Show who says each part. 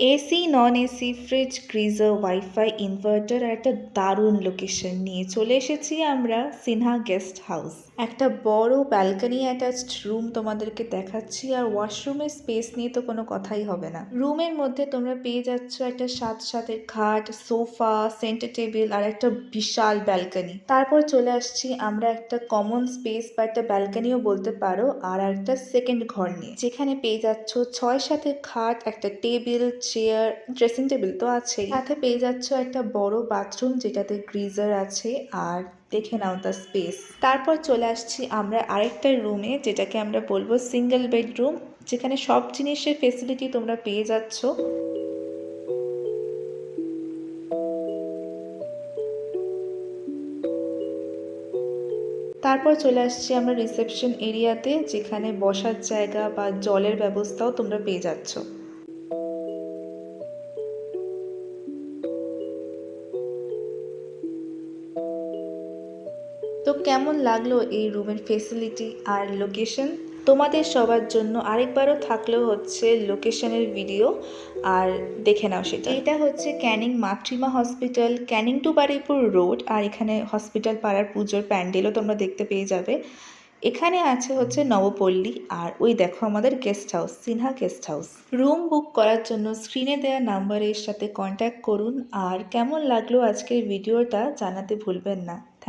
Speaker 1: ese non AC fridge geyser wifi inverter আর একটা দারুণ location নিয়ে চলে এসেছি আমরা সিনহা গেস্ট হাউস একটা বড় ব্যালকনি অ্যাটাচড রুম তোমাদেরকে দেখাচ্ছি আর ওয়াশরুমের স্পেস নিয়ে তো কোনো কথাই হবে না। রুমের মধ্যে তোমরা পেয়ে যাচ্ছ একটা সাত সাতের খাট সোফা সেন্টার টেবিল আর একটা বিশাল ব্যালকনি তারপর চলে আসছি আমরা একটা কমন স্পেস বা একটা ব্যালকনিও বলতে পারো আর একটা সেকেন্ড ঘর নিয়ে। যেখানে পেয়ে যাচ্ছ ছয় সাতের খাট, একটা টেবিল চেয়ার ড্রেসিং টেবিল তো আছেই। সাথে পেয়ে যাচ্ছ একটা বড় বাথরুম যেটাতে গ্রিজার আছে আর দেখে নাও তার স্পেস তারপর চলে আসছি আমরা আরেকটা রুমে যেটাকে আমরা বলব সিঙ্গেল বেডরুম যেখানে সব জিনিসের ফেসিলিটি তোমরা পেয়ে যাচ্ছ। তারপর চলে আসছি আমরা রিসেপশন এরিয়াতে যেখানে বসার জায়গা বা জলের ব্যবস্থাও তোমরা পেয়ে যাচ্ছ। তো কেমন লাগল এই রুমের ফেসিলিটি আর লোকেশন তোমাদের সবার জন্য আরেকবারও থাকলেও হচ্ছে লোকেশনের ভিডিও আর দেখে নাও সেটা। এটা হচ্ছে Canning Matrima hospital Canning to Baruipur road আর এখানে হসপিটাল পাড়ার পুজোর প্যান্ডেলও তোমরা দেখতে পেয়ে যাবে। এখানে আছে হচ্ছে নবপল্লী, আর ওই দেখো আমাদের guest house Sinha guest house room book করার জন্য স্ক্রিনে দেওয়া নাম্বারের সাথে কন্ট্যাক্ট করুন, আর কেমন লাগল আজকের ভিডিওটা জানাতে ভুলবেন না।